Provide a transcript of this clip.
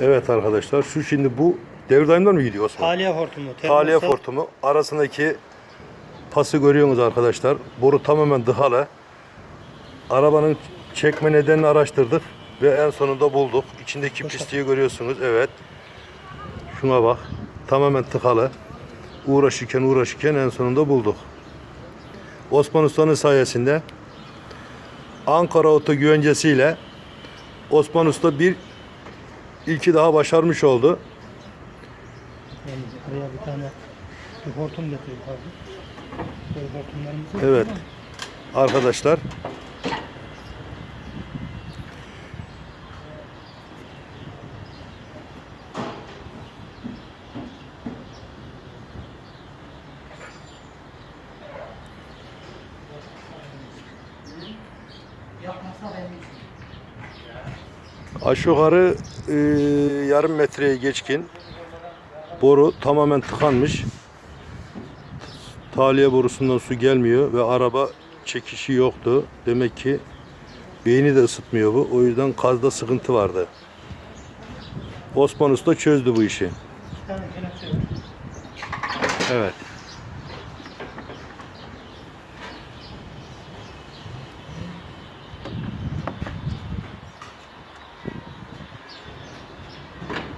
Evet arkadaşlar şu şimdi bu devir daimler mi gidiyor Osman? Tahliye hortumu. Termostat. hortumu arasındaki pası görüyorsunuz arkadaşlar. Boru tamamen dıhalı. Arabanın çekme nedenini araştırdık ve en sonunda bulduk. İçindeki pisliği görüyorsunuz. Evet. Şuna bak. Tamamen tıkalı. Uğraşırken uğraşırken en sonunda bulduk. Osman Usta'nın sayesinde Ankara Oto güvencesiyle Osman Usta bir ilki daha başarmış oldu. Yani buraya bir tane bir hortum getirdik abi. Böyle hortumlarımız var. Evet. Arkadaşlar aşağı yukarı e, yarım metreye geçkin boru tamamen tıkanmış. Tahliye borusundan su gelmiyor ve araba çekişi yoktu. Demek ki beyni de ısıtmıyor bu. O yüzden gazda sıkıntı vardı. Osman Usta çözdü bu işi. Evet.